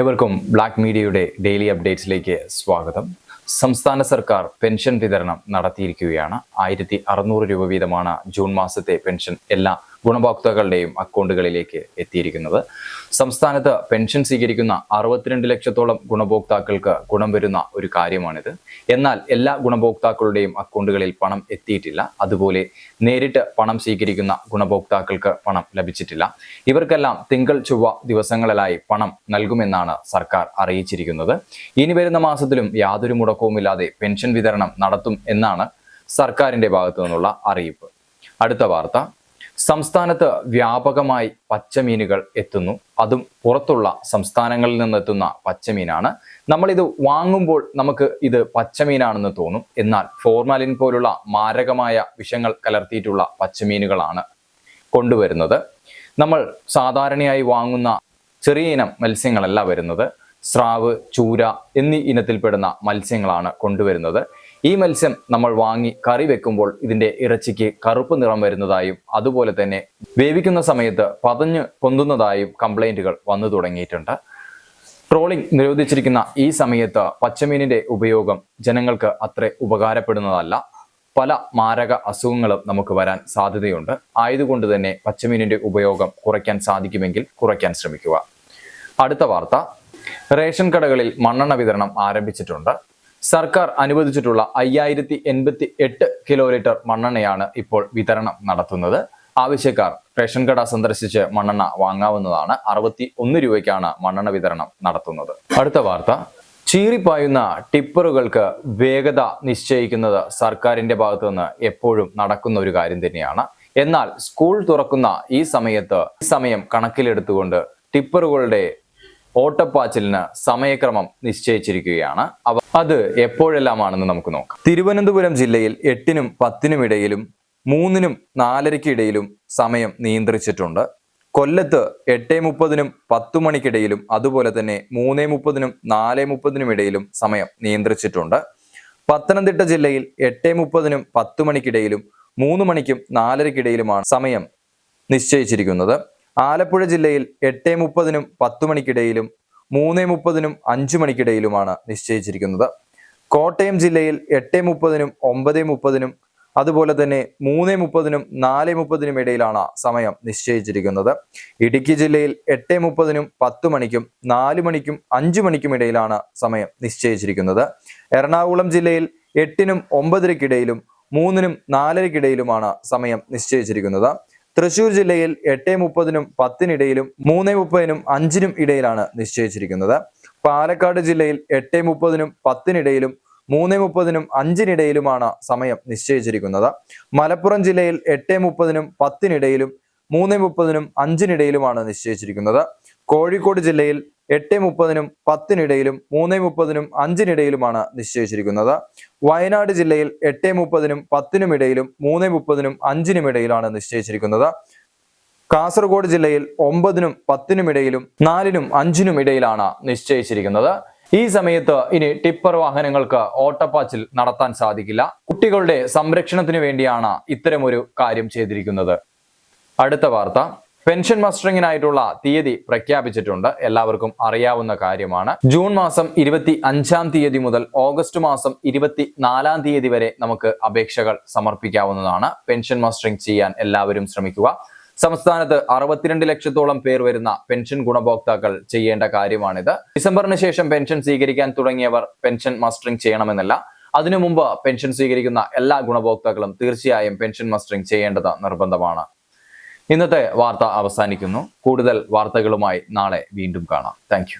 ഏവർക്കും ബ്ലാക്ക് മീഡിയയുടെ ഡെയിലി അപ്ഡേറ്റ്സിലേക്ക് സ്വാഗതം. സംസ്ഥാന സർക്കാർ പെൻഷൻ വിതരണം നടത്തിയിരിക്കുകയാണ്. ആയിരത്തി അറുന്നൂറ് രൂപ വീതമാണ് ജൂൺ മാസത്തെ പെൻഷൻ എല്ലാ ഗുണഭോക്താക്കളുടെയും അക്കൗണ്ടുകളിലേക്ക് എത്തിയിരിക്കുന്നത്. സംസ്ഥാനത്ത് പെൻഷൻ സ്വീകരിക്കുന്ന അറുപത്തിരണ്ട് ലക്ഷത്തോളം ഗുണഭോക്താക്കൾക്ക് ഗുണം വരുന്ന ഒരു കാര്യമാണിത്. എന്നാൽ എല്ലാ ഗുണഭോക്താക്കളുടെയും അക്കൗണ്ടുകളിൽ പണം എത്തിയിട്ടില്ല. അതുപോലെ നേരിട്ട് പണം സ്വീകരിക്കുന്ന ഗുണഭോക്താക്കൾക്ക് പണം ലഭിച്ചിട്ടില്ല. ഇവർക്കെല്ലാം തിങ്കൾ ചൊവ്വ ദിവസങ്ങളിലായി പണം നൽകുമെന്നാണ് സർക്കാർ അറിയിച്ചിരിക്കുന്നത്. ഇനി വരുന്ന മാസത്തിലും യാതൊരു മുടക്കവുമില്ലാതെ പെൻഷൻ വിതരണം നടത്തും എന്നാണ് സർക്കാരിന്റെ ഭാഗത്തു നിന്നുള്ള അറിയിപ്പ്. അടുത്ത വാർത്ത. സംസ്ഥാനത്ത് വ്യാപകമായി പച്ചമീനുകൾ എത്തുന്നു. അതും പുറത്തുള്ള സംസ്ഥാനങ്ങളിൽ നിന്നെത്തുന്ന പച്ചമീനാണ്. നമ്മളിത് വാങ്ങുമ്പോൾ നമുക്ക് ഇത് പച്ചമീനാണെന്ന് തോന്നും. എന്നാൽ ഫോർമാലിൻ പോലുള്ള മാരകമായ വിഷങ്ങൾ കലർത്തിയിട്ടുള്ള പച്ചമീനുകളാണ് കൊണ്ടുവരുന്നത്. നമ്മൾ സാധാരണയായി വാങ്ങുന്ന ചെറിയ ഇനം മത്സ്യങ്ങളല്ല വരുന്നത്. സ്രാവ് ചൂര എന്നീ ഇനത്തിൽപ്പെടുന്ന മത്സ്യങ്ങളാണ് കൊണ്ടുവരുന്നത്. ഈ മത്സ്യം നമ്മൾ വാങ്ങി കറി വെക്കുമ്പോൾ ഇതിന്റെ ഇറച്ചിക്ക് കറുപ്പ് നിറം വരുന്നതായും അതുപോലെ തന്നെ വേവിക്കുന്ന സമയത്ത് പതഞ്ഞ് പൊന്തുന്നതായും കംപ്ലൈന്റുകൾ വന്നു തുടങ്ങിയിട്ടുണ്ട്. ട്രോളിംഗ് നിരോധിച്ചിരിക്കുന്ന ഈ സമയത്ത് പച്ചമീനിന്റെ ഉപയോഗം ജനങ്ങൾക്ക് അത്ര ഉപകാരപ്പെടുന്നതല്ല. പല മാരക അസുഖങ്ങളും നമുക്ക് വരാൻ സാധ്യതയുണ്ട്. ആയതുകൊണ്ട് തന്നെ പച്ചമീനിന്റെ ഉപയോഗം കുറയ്ക്കാൻ സാധിക്കുമെങ്കിൽ കുറയ്ക്കാൻ ശ്രമിക്കുക. അടുത്ത വാർത്ത. റേഷൻ കടകളിൽ മണ്ണെണ്ണ വിതരണം ആരംഭിച്ചിട്ടുണ്ട്. സർക്കാർ അനുവദിച്ചിട്ടുള്ള അയ്യായിരത്തി എൺപത്തി എട്ട് കിലോ ലിറ്റർ മണ്ണെണ്ണയാണ് ഇപ്പോൾ വിതരണം നടത്തുന്നത്. ആവശ്യക്കാർ റേഷൻ കട സന്ദർശിച്ച് മണ്ണെണ്ണ വാങ്ങാവുന്നതാണ്. അറുപത്തി ഒന്ന് രൂപയ്ക്കാണ് മണ്ണെണ്ണ വിതരണം നടത്തുന്നത്. അടുത്ത വാർത്ത. ചീറിപ്പായുന്ന ടിപ്പറുകൾക്ക് വേഗത നിശ്ചയിക്കുന്നത് സർക്കാരിന്റെ ഭാഗത്തു നിന്ന് എപ്പോഴും നടക്കുന്ന ഒരു കാര്യം തന്നെയാണ്. എന്നാൽ സ്കൂൾ തുറക്കുന്ന ഈ സമയത്ത് ഈ സമയം കണക്കിലെടുത്തുകൊണ്ട് ടിപ്പറുകളുടെ ഓട്ടപ്പാച്ചിലിന് സമയക്രമം നിശ്ചയിച്ചിരിക്കുകയാണ്. അവ അത് എപ്പോഴെല്ലാമാണെന്ന് നമുക്ക് നോക്കാം. തിരുവനന്തപുരം ജില്ലയിൽ എട്ടിനും പത്തിനും ഇടയിലും മൂന്നിനും നാലരയ്ക്കിടയിലും സമയം നിയന്ത്രിച്ചിട്ടുണ്ട്. കൊല്ലത്ത് എട്ടേ മുപ്പതിനും പത്തു മണിക്കിടയിലും അതുപോലെ തന്നെ മൂന്നേ മുപ്പതിനും നാലേ മുപ്പതിനും ഇടയിലും സമയം നിയന്ത്രിച്ചിട്ടുണ്ട്. പത്തനംതിട്ട ജില്ലയിൽ എട്ടേ മുപ്പതിനും പത്തു മണിക്കിടയിലും മൂന്ന് മണിക്കും നാലരയ്ക്കിടയിലുമാണ് സമയം നിശ്ചയിച്ചിരിക്കുന്നത്. ആലപ്പുഴ ജില്ലയിൽ എട്ട് മുപ്പതിനും പത്തു മണിക്കിടയിലും മൂന്ന് മുപ്പതിനും അഞ്ചു മണിക്കിടയിലുമാണ് നിശ്ചയിച്ചിരിക്കുന്നത്. കോട്ടയം ജില്ലയിൽ എട്ട് മുപ്പതിനും ഒമ്പത് മുപ്പതിനും അതുപോലെ തന്നെ മൂന്ന് മുപ്പതിനും നാല് മുപ്പതിനും ഇടയിലാണ് സമയം നിശ്ചയിച്ചിരിക്കുന്നത്. ഇടുക്കി ജില്ലയിൽ എട്ട് മുപ്പതിനും പത്ത് മണിക്കും നാല് മണിക്കും അഞ്ചു മണിക്കും ഇടയിലാണ് സമയം നിശ്ചയിച്ചിരിക്കുന്നത്. എറണാകുളം ജില്ലയിൽ എട്ടിനും ഒമ്പതരക്കിടയിലും മൂന്നിനും നാലരക്കിടയിലുമാണ് സമയം നിശ്ചയിച്ചിരിക്കുന്നത്. തൃശൂർ ജില്ലയിൽ എട്ടേ മുപ്പതിനും പത്തിനിടയിലും മൂന്നേ മുപ്പതിനും അഞ്ചിനും ഇടയിലാണ് നിശ്ചയിച്ചിരിക്കുന്നത്. പാലക്കാട് ജില്ലയിൽ എട്ടേ മുപ്പതിനും പത്തിനിടയിലും മൂന്നേ മുപ്പതിനും അഞ്ചിനിടയിലുമാണ് സമയം നിശ്ചയിച്ചിരിക്കുന്നത്. മലപ്പുറം ജില്ലയിൽ എട്ടേ മുപ്പതിനും പത്തിനിടയിലും മൂന്നേ മുപ്പതിനും അഞ്ചിനിടയിലുമാണ് നിശ്ചയിച്ചിരിക്കുന്നത്. കോഴിക്കോട് ജില്ലയിൽ എട്ട് മുപ്പതിനും പത്തിനിടയിലും മൂന്ന് മുപ്പതിനും അഞ്ചിനിടയിലുമാണ് നിശ്ചയിച്ചിരിക്കുന്നത്. വയനാട് ജില്ലയിൽ എട്ട് മുപ്പതിനും പത്തിനും ഇടയിലും മൂന്ന് മുപ്പതിനും അഞ്ചിനും ഇടയിലാണ് നിശ്ചയിച്ചിരിക്കുന്നത്. കാസർഗോഡ് ജില്ലയിൽ ഒമ്പതിനും പത്തിനും ഇടയിലും നാലിനും അഞ്ചിനും ഇടയിലാണ് നിശ്ചയിച്ചിരിക്കുന്നത്. ഈ സമയത്ത് ഇനി ടിപ്പർ വാഹനങ്ങൾക്ക് ഓട്ടപ്പാച്ചിൽ നടത്താൻ സാധിക്കില്ല. കുട്ടികളുടെ സംരക്ഷണത്തിന് വേണ്ടിയാണ് ഇത്തരമൊരു കാര്യം ചെയ്തിരിക്കുന്നത്. അടുത്ത വാർത്ത. പെൻഷൻ മസ്റ്ററിങ്ങിനായിട്ടുള്ള തീയതി പ്രഖ്യാപിച്ചിട്ടുണ്ട്. എല്ലാവർക്കും അറിയാവുന്ന കാര്യമാണ്. ജൂൺ മാസം ഇരുപത്തി അഞ്ചാം തീയതി മുതൽ ഓഗസ്റ്റ് മാസം ഇരുപത്തി നാലാം തീയതി വരെ നമുക്ക് അപേക്ഷകൾ സമർപ്പിക്കാവുന്നതാണ്. പെൻഷൻ മസ്റ്ററിംഗ് ചെയ്യാൻ എല്ലാവരും ശ്രമിക്കുക. സംസ്ഥാനത്ത് അറുപത്തിരണ്ട് ലക്ഷത്തോളം പേർ വരുന്ന പെൻഷൻ ഗുണഭോക്താക്കൾ ചെയ്യേണ്ട കാര്യമാണിത്. ഡിസംബറിന് ശേഷം പെൻഷൻ സ്വീകരിക്കാൻ തുടങ്ങിയവർ പെൻഷൻ മസ്റ്ററിംഗ് ചെയ്യണമെന്നല്ല. അതിനു മുമ്പ് പെൻഷൻ സ്വീകരിക്കുന്ന എല്ലാ ഗുണഭോക്താക്കളും തീർച്ചയായും പെൻഷൻ മസ്റ്ററിംഗ് ചെയ്യേണ്ടത് നിർബന്ധമാണ്. ഇന്നത്തെ വാർത്ത അവസാനിക്കുന്നു. കൂടുതൽ വാർത്തകളുമായി നാളെ വീണ്ടും കാണാം. താങ്ക്